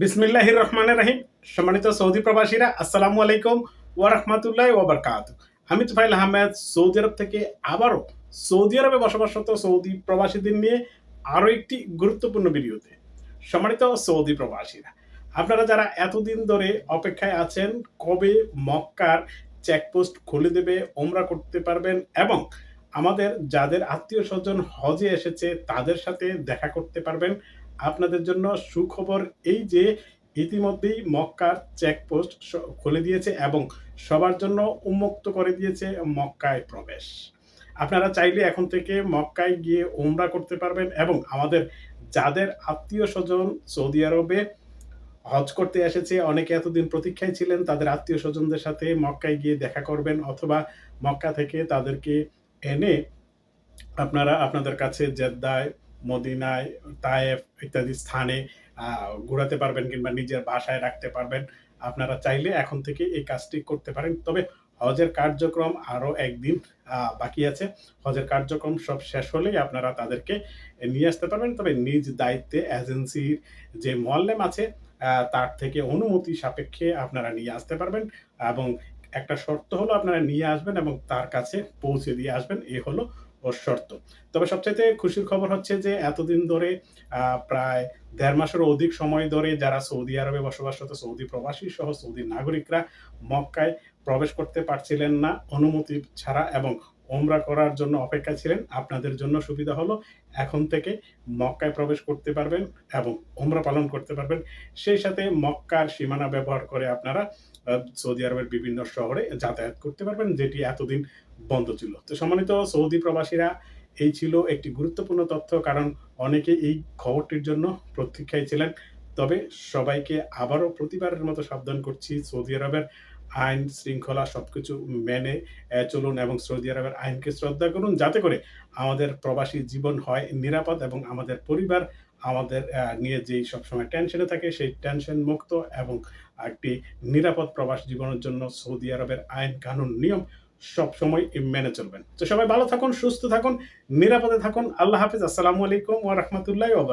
বিসমিল্লাহির রহমানের রাহিম। সম্মানিত সৌদি প্রবাসীরা, আসসালামু আলাইকুম ওয়া রাহমাতুল্লাহি ওয়া বারাকাতুহু আমি তুফাইল আহমেদ, সৌদি আরব থেকে আবারও সৌদি আরবে বসবাসরত সৌদি প্রবাসীদের নিয়ে আরও একটি গুরুত্বপূর্ণ ভিডিওতে সম্মানিত সৌদি প্রবাসীরা, আপনারা যারা এতদিন ধরে অপেক্ষায় আছেন, কবে মক্কার চেকপোস্ট খুলে দেবে ওমরা করতে পারবেন এবং আমাদের যাদের আত্মীয় স্বজন হজে এসেছে তাদের সাথে দেখা করতে পারবেন আপনাদের জন্য সুখবর এই যে ইতিমধ্যেই মক্কার চেকপোস্ট খুলে দিয়েছে এবং সবার জন্য উন্মুক্ত করে দিয়েছে মক্কায় প্রবেশ। আপনারা চাইলে এখন থেকে মক্কায় গিয়ে উমরা করতে পারবেন এবং আমাদের যাদের আত্মীয় স্বজন সৌদি আরবে হজ করতে এসেছে, অনেকে এতদিন প্রতীক্ষায় ছিলেন, তাদের আত্মীয় স্বজনদের সাথে মক্কায় গিয়ে দেখা করবেন অথবা মক্কা থেকে তাদেরকে এনে আপনারা আপনাদের কাছে জেদ্দায় মদিনায়, তায়েফ ইত্যাদি স্থানে ঘোরাতে পারবেন কিংবা নিজের বাসায় রাখতে পারবেন। আপনারা চাইলে এখন থেকে এই কাজটি করতে পারেন। তবে হজের কার্যক্রম আরও একদিন বাকি আছে। হজের কার্যক্রম সব শেষ হলেই আপনারা তাদেরকে নিয়ে আসতে পারবেন। তবে নিজ দায়িত্বে এজেন্সির যে মোয়াল্লেম আছে তার থেকে অনুমতি সাপেক্ষে আপনারা নিয়ে আসতে পারবেন এবং একটা শর্ত হলো আপনারা নিয়ে আসবেন এবং তার কাছে পৌঁছে দিয়ে আসবেন। এ হলো শর্ত তবে সবচাইতে খুশির খবর হচ্ছে যে, এতদিন ধরে প্রায় দেড় মাসের অধিক সময় ধরে যারা সৌদি আরবে বসবাসরত, সৌদি প্রবাসী সহ সৌদি নাগরিকরা মক্কায় প্রবেশ করতে পারছিলেন না। অনুমতি ছাড়া এবং ওমরা করার জন্য অপেক্ষা ছিলেন। আপনাদের জন্য সুবিধা হলো, এখন থেকে মক্কায় প্রবেশ করতে পারবেন এবং ওমরা পালন করতে পারবেন। সেই সাথে মক্কার সীমানা ব্যবহার করে আপনারা সৌদি আরবের বিভিন্ন শহরে যাতায়াত করতে পারবেন, যেটি এতদিন বন্ধ ছিল। তো সম্মানিত সৌদি প্রবাসীরা, এই ছিল একটি গুরুত্বপূর্ণ তথ্য, কারণ অনেকে এই খবরটির জন্য প্রতীক্ষায় ছিলেন। তবে সবাইকে আবারও প্রতিবারের মতো সাবধান করছি সৌদি আরবের আইন শৃঙ্খলা সবকিছু মেনে চলুন এবং সৌদি আরবের আইনকে শ্রদ্ধা করুন যাতে করে আমাদের প্রবাসী জীবন হয় নিরাপদ এবং আমাদের পরিবার আমাদের নিয়ে যেই সবসময় টেনশনে থাকে সেই টেনশন মুক্ত এবং একটি নিরাপদ প্রবাস জীবনের জন্য সৌদি আরবের আইন কানুন নিয়ম সব সময় মেনে চলবেন। তো সবাই ভালো থাকুন, সুস্থ থাকুন, নিরাপদে থাকুন। আল্লাহ হাফিজ। আসসালামু আলাইকুম ওয়া রাহমাতুল্লাহি ওয়া